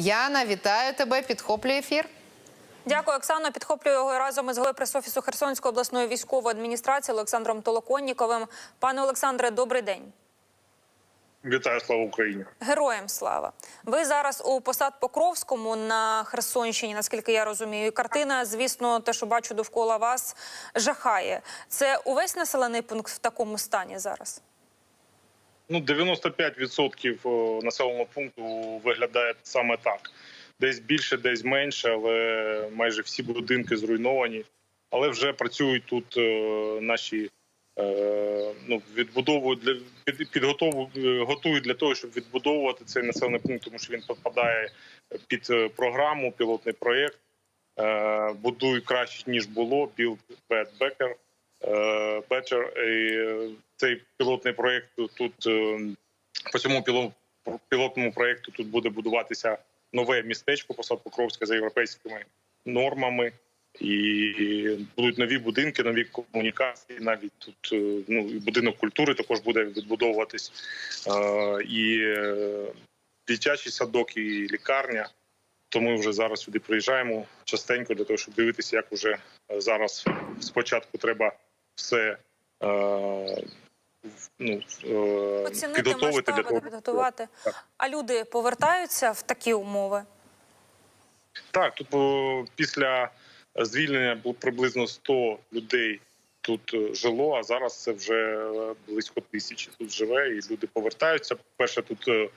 Яна, вітаю тебе. Підхоплює ефір. Дякую, Оксано. Підхоплюю його разом із головою пресофісу Херсонської обласної військової адміністрації Олександром Толоконніковим. Пане Олександре, добрий день. Вітаю, слава Україні. Героям слава. Ви зараз у посад Покровському на Херсонщині, наскільки я розумію. І Картина, звісно, те, що бачу довкола вас, жахає. Це увесь населений пункт в такому стані зараз. Ну, 95% населеного пункту виглядає саме так. Десь більше, десь менше, але майже всі будинки зруйновані. Але вже працюють тут е, наші е, ну, відбудовують для під, підготову е, готують для того, щоб відбудовувати цей населений пункт, тому що він підпадає під е, програму, пілотний проєкт. Е, будують краще ніж було. Build Better Better. е, Better. І е, цей пілотний проєкт тут е, по цьому піло- пілотному проєкту тут буде будуватися нове містечко посад Покровська за європейськими нормами. І будуть нові будинки, нові комунікації. Навіть тут е, ну будинок культури також буде відбудовуватись, Е, і дитячий садок, і лікарня. То ми вже зараз сюди приїжджаємо частенько для того, щоб дивитися, як уже зараз спочатку треба все е, ну, е, Оцінити підготовити для того. підготувати. Так. А люди повертаються в такі умови. Так, тут о, після звільнення було приблизно 100 людей тут е, жило, а зараз це вже е, близько тисячі тут живе, і люди повертаються. Перше, тут е,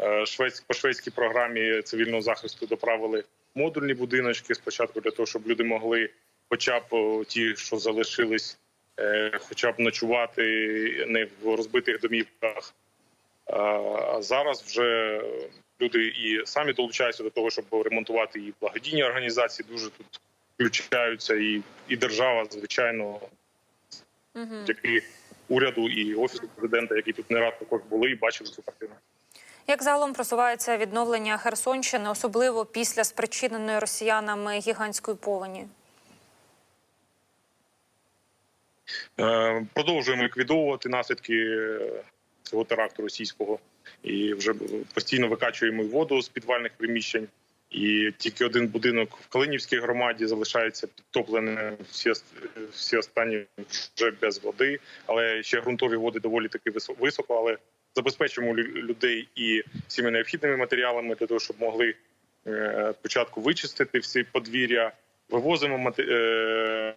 е, шведсь, по шведській програмі цивільного захисту доправили модульні будиночки спочатку для того, щоб люди могли, хоча б ті, що залишились, е, хоча б ночувати не в розбитих домівках. А зараз вже люди і самі долучаються до того, щоб ремонтувати і благодійні організації. Дуже тут включаються, і, і держава, звичайно, які уряду і офісу президента, які тут не раз також були і бачили цю картину. Як загалом просувається відновлення Херсонщини, особливо після спричиненої росіянами гігантської повені? Е, Продовжуємо ліквідовувати наслідки е, цього теракту російського і вже постійно викачуємо воду з підвальних приміщень. І тільки один будинок в Калинівській громаді залишається підтопленим. Всі всі останні вже без води, але ще ґрунтові води доволі таки висо- високо. Але забезпечуємо лю- людей і всіми необхідними матеріалами для того, щоб могли е, спочатку вичистити всі подвір'я. Вивозимо е, е,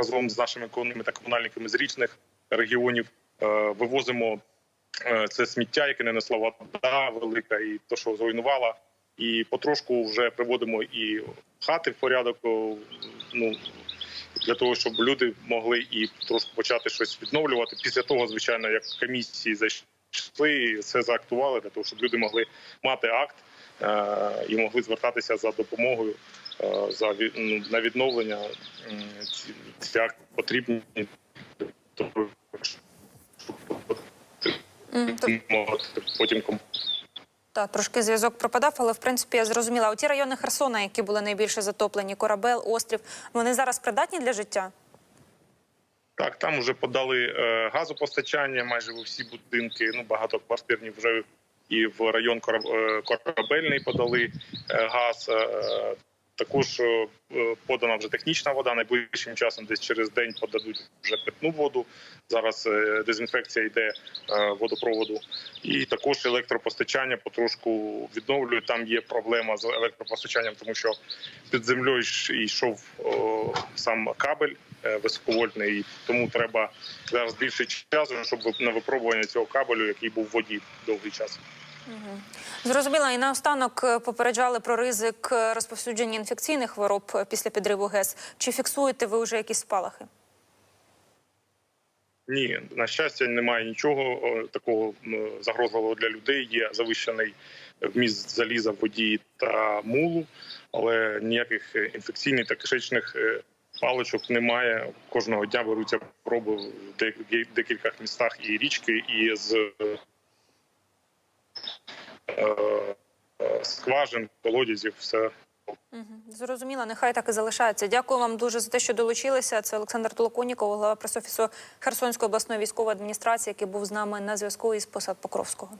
разом з нашими економами та комунальниками з річних регіонів. е, Вивозимо е, це сміття, яке не несла вода велика, і то, що зруйнувала. І потрошку вже приводимо і хати в порядок. Ну для того, щоб люди могли і трошки почати щось відновлювати. Після того, звичайно, як комісії зайшли, все заактували, для того, щоб люди могли мати акт і могли звертатися за допомогою е, за ну, на відновлення. Акти потрібні. Потім Та трошки зв'язок пропадав, але в принципі я зрозуміла. Оті райони Херсона, які були найбільше затоплені, Корабел, острів, вони зараз придатні для життя? Так, там вже подали е, газопостачання майже у всі будинки. Ну багатоквартирні вже і в район е, корабельний подали е, газ. Е, також подана вже технічна вода. Найближчим часом, десь через день подадуть вже питну воду. Зараз дезінфекція йде водопроводу, і також електропостачання потрошку відновлюють. Там є проблема з електропостачанням, тому що під землею йшов сам кабель високовольтний, тому треба зараз більше часу, щоб на випробування цього кабелю, який був в воді довгий час. Зрозуміло, і наостанок е, попереджали про ризик е, розповсюдження інфекційних хвороб е, після підриву ГЕС. Чи фіксуєте ви вже якісь спалахи? Ні, на щастя, немає нічого такого загрозливого для людей. Є завищений вміст заліза в воді та мулу, але ніяких інфекційних та кишечних паличок немає. Кожного дня беруться проби в декількох містах і річки, і з скважин, колодязів, все. Зрозуміло, нехай так і залишається. Дякую вам дуже за те, що долучилися. Це Олександр Толоконіков, голова пресофісу Херсонської обласної військової адміністрації, який був з нами на зв'язку із посад Покровського.